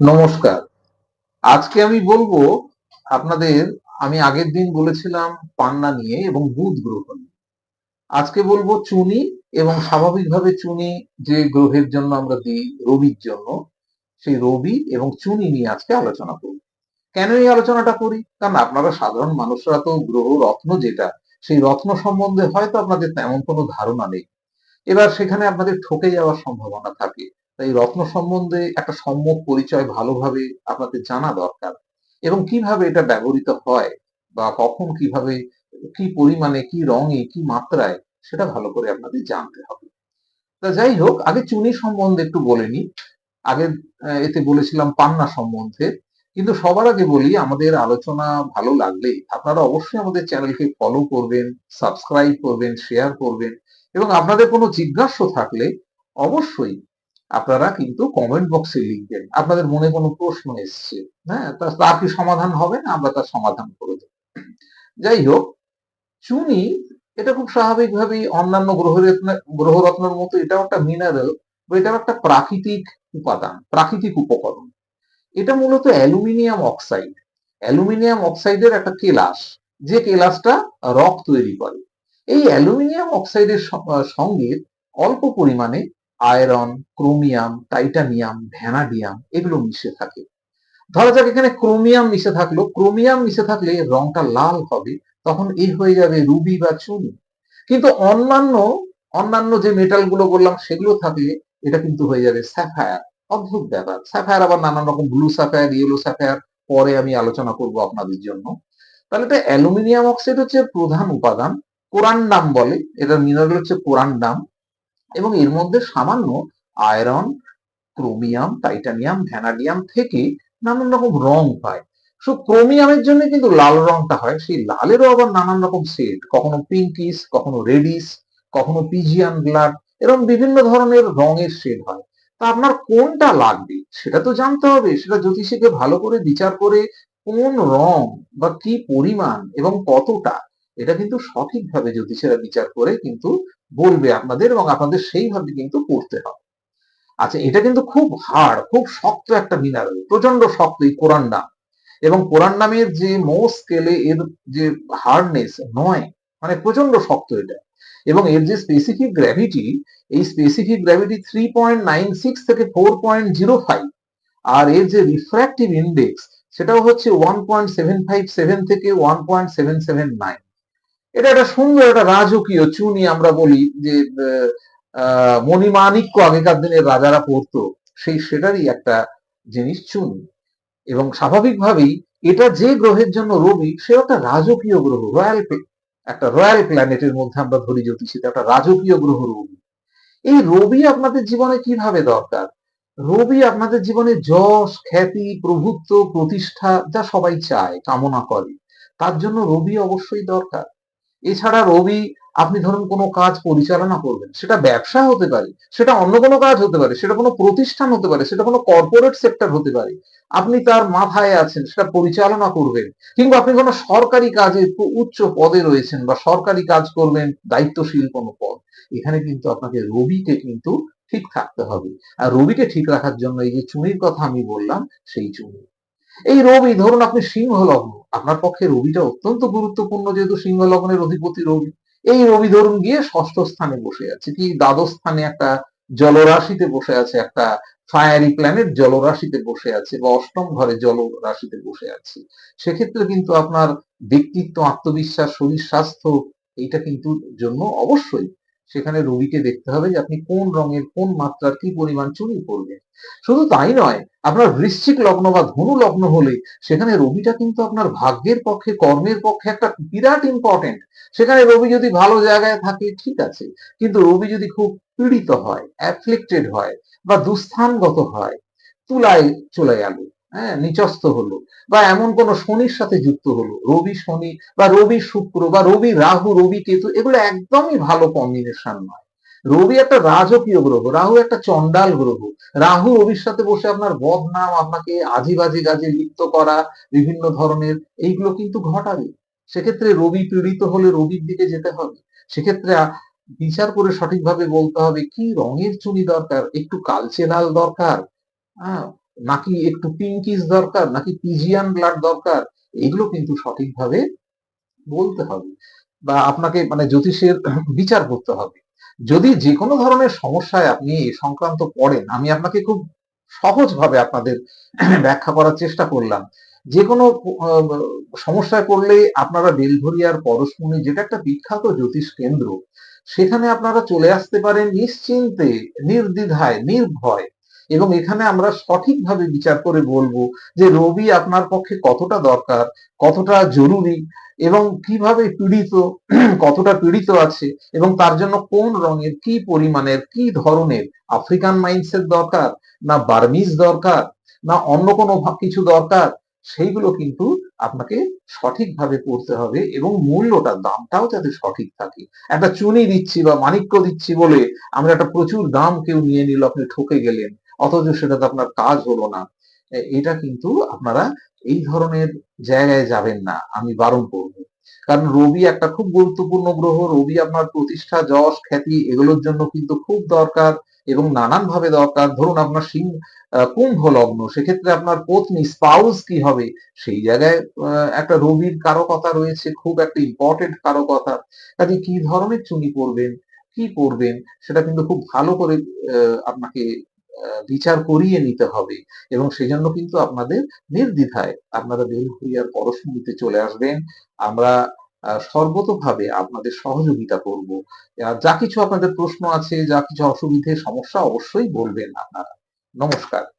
নমস্কার। আজকে আমি বলব আপনাদের, আমি আগের দিন বলেছিলাম পান্না নিয়ে এবং বুধ গ্রহ নিয়ে আজকে বলব চুনি এবং স্বাভাবিকভাবে চুনি যে গ্রহের জন্য আমরা দিই, রবির জন্য, সেই রবি এবং চুনি নিয়ে আজকে আলোচনা করব। কেন এই আলোচনাটা করি? কারণ আপনারা সাধারণ মানুষরা তো গ্রহ, রত্ন যেটা, সেই রত্ন সম্বন্ধে হয়তো আপনাদের তেমন কোনো ধারণা নেই। এবার সেখানে আপনাদের ঠকে যাওয়ার সম্ভাবনা থাকে। তাই রত্ন সম্বন্ধে একটা সম্যক পরিচয় ভালোভাবে আপনাদের জানা দরকার। এবং কীভাবে এটা ব্যবহৃত হয় বা কখন কীভাবে কি পরিমাণে, কি রঙে, কি মাত্রায় সেটা ভালো করে আপনাদের জানতে হবে। তা যাই হোক, আগে চুনি সম্বন্ধে একটু বলে নি আগে এতে বলেছিলাম পান্না সম্বন্ধে। কিন্তু সবার আগে বলি, আমাদের আলোচনা ভালো লাগলে আপনারা অবশ্যই আমাদের চ্যানেলকে ফলো করবেন সাবস্ক্রাইব করবেন শেয়ার করবেন। এবং আপনাদের কোনো জিজ্ঞাসা থাকলে অবশ্যই আপনারা কিন্তু কমেন্ট বক্সে লিখবেন আপনাদের মনে কোনো প্রশ্ন এসছে হ্যাঁ? তার কি সমাধান হবে না আমরা তার সমাধান করে দেব। যাই হোক, চুনি, এটা খুব স্বাভাবিকভাবেই অন্যান্য গ্রহরত্ন, গ্রহরত্নের মতো এটাও একটা মিনারেল বা এটাও একটা প্রাকৃতিক উপাদান, প্রাকৃতিক উপকরণ। এটা মূলত অ্যালুমিনিয়াম অক্সাইড। অ্যালুমিনিয়াম অক্সাইডের একটা কেলাস, যে কেলাসটা রক তৈরি করে। এই অ্যালুমিনিয়াম অক্সাইডের সঙ্গে অল্প পরিমাণে আয়রন, ক্রোমিয়াম, টাইটানিয়াম, ভ্যানাডিয়াম এগুলো মিশে থাকে। ধরা যাক এখানে ক্রোমিয়াম মিশে থাকল। ক্রোমিয়াম মিশে থাকলে রংটা লাল হবে, তখন এই হয়ে যাবে রুবি বা চুনি। কিন্তু অন্যান্য অন্যান্য যে মেটালগুলো বললাম সেগুলো থাকলে এটা কিন্তু হয়ে যাবে স্যাফায়ার। অদ্ভুত ব্যাপার। স্যাফায়ার আবার নানান রকম ব্লু স্যাফায়ার, ইয়েলো স্যাফায়ার পরে আমি আলোচনা করব আপনাদের জন্য। তাহলে এটা অ্যালুমিনিয়াম অক্সাইড হচ্ছে প্রধান উপাদান, কোরান্ডাম বলে। এটা মিনারেল হচ্ছে কোরান্ডাম। এবং এর মধ্যে সামান্য আয়রন, ক্রোমিয়াম, টাইটানিয়াম, ভ্যানাডিয়াম থেকে নানান রকম রং পায়। সো ক্রোমিয়ামের জন্য কিন্তু লাল রংটা হয়, সেই লালেরও আবার নানান রকম শেড কখনো পিঙ্কিস কখনো রেডিস কখনো পিজিয়ান ব্লাড এরকম বিভিন্ন ধরনের রঙের শেড হয়। তা আপনার কোনটা লাগবে সেটা তো জানতে হবে, সেটা জ্যোতিষীকে ভালো করে বিচার করে কোন রং বা কি পরিমাণ এবং কতটা, এটা কিন্তু সঠিকভাবে জ্যোতিষীরা বিচার করে কিন্তু বলবে আপনাদের এবং আপনাদের সেইভাবে কিন্তু করতে হবে। আচ্ছা এটা কিন্তু খুব হার্ড খুব শক্ত একটা মিনারেল প্রচণ্ড শক্ত এই কোরআন নাম। এবং কোরআন নামের যে মো স্কেলে এর যে হার্ডনেস নয় মানে প্রচণ্ড শক্ত এটা। এবং এর যে স্পেসিফিক গ্র্যাভিটি এই specific gravity three point nine six থেকে ফোর পয়েন্ট জিরো ফাইভ আর এর যে রিফ্র্যাক্টিভ ইন্ডেক্স সেটাও হচ্ছে one point seven five seven থেকে one point seven seven nine এটা একটা সুন্দর একটা রাজকীয় চুনি আমরা বলি যে মণিমাণিক্য আগেকার দিনের রাজারা পড়তো সেই সেটারই একটা জিনিস চুনি। এবং স্বাভাবিকভাবেই এটা যে গ্রহের জন্য রবি সে একটা রাজকীয় গ্রহ রয়্যাল একটা রয়্যাল প্ল্যানেটের মধ্যে আমরা ধরি জ্যোতিষীতে একটা রাজকীয় গ্রহ রবি। এই রবি আপনাদের জীবনে কীভাবে দরকার? রবি আপনাদের জীবনে যশ, খ্যাতি, প্রভুত্ব, প্রতিষ্ঠা, যা সবাই চায়, কামনা করে, তার জন্য রবি অবশ্যই দরকার। এছাড়া রবি, আপনি ধরুন কোনো কাজ পরিচালনা করবেন, সেটা ব্যবসা হতে পারে, সেটা অন্য কোনো কাজ হতে পারে, সেটা কোনো প্রতিষ্ঠান হতে পারে, সেটা কোনো কর্পোরেট সেক্টর হতে পারে, আপনি তার মাথায় আছেন, সেটা পরিচালনা করবেন, কিংবা আপনি কোনো সরকারি কাজে উচ্চ পদে রয়েছেন বা সরকারি কাজ করবেন, দায়িত্বশীল কোনো পদ, এখানে কিন্তু আপনাকে রবিকে কিন্তু ঠিক থাকতে হবে। আর রবিকে ঠিক রাখার জন্য এই যে চুনির কথা আমি বললাম, সেই চুনি। এই রবি, ধরুন আপনি সিংহ লগ্ন আপনার পক্ষে রবিটা অত্যন্ত গুরুত্বপূর্ণ, যেহেতু সিংহ লগ্নের অধিপতি রবি। এই রবি ধরুন গিয়ে ষষ্ঠ স্থানে বসে আছে কি? দ্বাদশ স্থানে একটা জলরাশিতে বসে আছে, একটা ফায়ারি প্ল্যানেট জলরাশিতে বসে আছে বা অষ্টম ঘরে জলরাশিতে বসে আছে। সেক্ষেত্রে কিন্তু আপনার ব্যক্তিত্ব, আত্মবিশ্বাস, শরীর স্বাস্থ্য, এইটা কিন্তু জন্য অবশ্যই সেখানে রবিকে দেখতে হবে যে আপনি কোন রঙের, কোন মাত্রার, কি পরিমাণ চুরি করবেন শুধু তাই নয়, আপনার বৃশ্চিক লগ্ন বা ধনু লগ্ন হলে সেখানে রবিটা কিন্তু আপনার ভাগ্যের পক্ষে, কর্মের পক্ষে একটা বিরাট ইম্পর্টেন্ট সেখানে রবি যদি ভালো জায়গায় থাকে, ঠিক আছে। কিন্তু রবি যদি খুব পীড়িত হয় অ্যাফ্লিক্টেড হয় বা দুস্থানগত হয়, তুলায় চলে গেল। হ্যাঁ নিচস্থ হলো বা এমন কোন শনির সাথে যুক্ত হলো, রবি শনি বা রবি শুক্র বা রবি রাহু, রবি কেতু, এগুলো একদমই ভালো কম্বিনেশন নয়। রবি একটা রাজকীয় গ্রহ, রাহু একটা চন্ডাল গ্রহ, রাহু রবির সাথে বসে আপনার বদনাম, আপনাকে আজে বাজে কাজে লিপ্ত করা, বিভিন্ন ধরনের, এইগুলো কিন্তু ঘটাবে। সেক্ষেত্রে রবি পীড়িত হলে রবির দিকে যেতে হবে। সেক্ষেত্রে বিচার করে সঠিকভাবে বলতে হবে কি রঙের চুনি দরকার, একটু কালচে লাল দরকার হ্যাঁ নাকি একটু পিঙ্কিস দরকার, নাকি পিজিয়ান ব্লাড দরকার, এগুলো কিন্তু সঠিকভাবে বলতে হবে। বা আপনাকে মানে জ্যোতিষের বিচার করতে হবে। যদি যে কোনো ধরনের সমস্যায় আপনি সংক্রান্ত পড়েন, আমি আপনাকে খুব সহজভাবে আপনাদের ব্যাখ্যা করার চেষ্টা করলাম। যে কোনো সমস্যায় পড়লে আপনারা বেলঘরিয়ার পরশমণি, যেটা একটা বিখ্যাত জ্যোতিষ কেন্দ্র, সেখানে আপনারা চলে আসতে পারেন নিশ্চিন্তে, নির্দ্বিধায়, নির্ভয়। এবং এখানে আমরা সঠিকভাবে বিচার করে বলব যে রবি আপনার পক্ষে কতটা দরকার, কতটা জরুরি এবং কীভাবে পীড়িত, কতটা পীড়িত আছে এবং তার জন্য কোন রঙের, কি পরিমাণের, কি ধরনের আফ্রিকান মাইন্ডসেট দরকার না বার্মিজ দরকার না অন্য কোনো কিছু দরকার, সেইগুলো কিন্তু আপনাকে সঠিকভাবে করতে হবে এবং মূল্যটা, দামটাও যাতে সঠিক থাকে। একটা চুনি দিচ্ছি বা মানিক্য দিচ্ছি বলে আমরা একটা প্রচুর দাম কেউ নিয়ে নিল, আপনি ঠকে গেলেন। অথচ সেটাতে আপনার কাজ হলো না। এটা কিন্তু আপনারা এই ধরনের জায়গায় যাবেন না, আমি বারণ করব। কারণ রবি একটা খুব গুরুত্বপূর্ণ গ্রহ, রবি আপনার প্রতিষ্ঠা, যশ, খ্যাতি এগুলোর জন্য কিন্তু খুব দরকার এবং নানান ভাবে দরকার। ধরুন আপনার সিং কুম্ভ লগ্ন, সেক্ষেত্রে আপনার পত্নী স্পাউস কি হবে? সেই জায়গায় একটা রবির কারকতা রয়েছে, খুব একটা ইম্পর্টেন্ট কারকতা। কাজে কি ধরনের চুনি পরবেন, কি পরবেন, সেটা কিন্তু খুব ভালো করে আপনাকে বিচার করিয়ে নিতে হবে। এবং সেজন্য কিন্তু আপনাদের নির্দ্বিধায় আপনারা বেলঘরিয়ার নিতে চলে আসবেন। আমরা সর্বতভাবে আপনাদের সহযোগিতা করব। যা কিছু আপনাদের প্রশ্ন আছে, যা কিছু অসুবিধে, সমস্যা অবশ্যই বলবেন আপনারা। নমস্কার।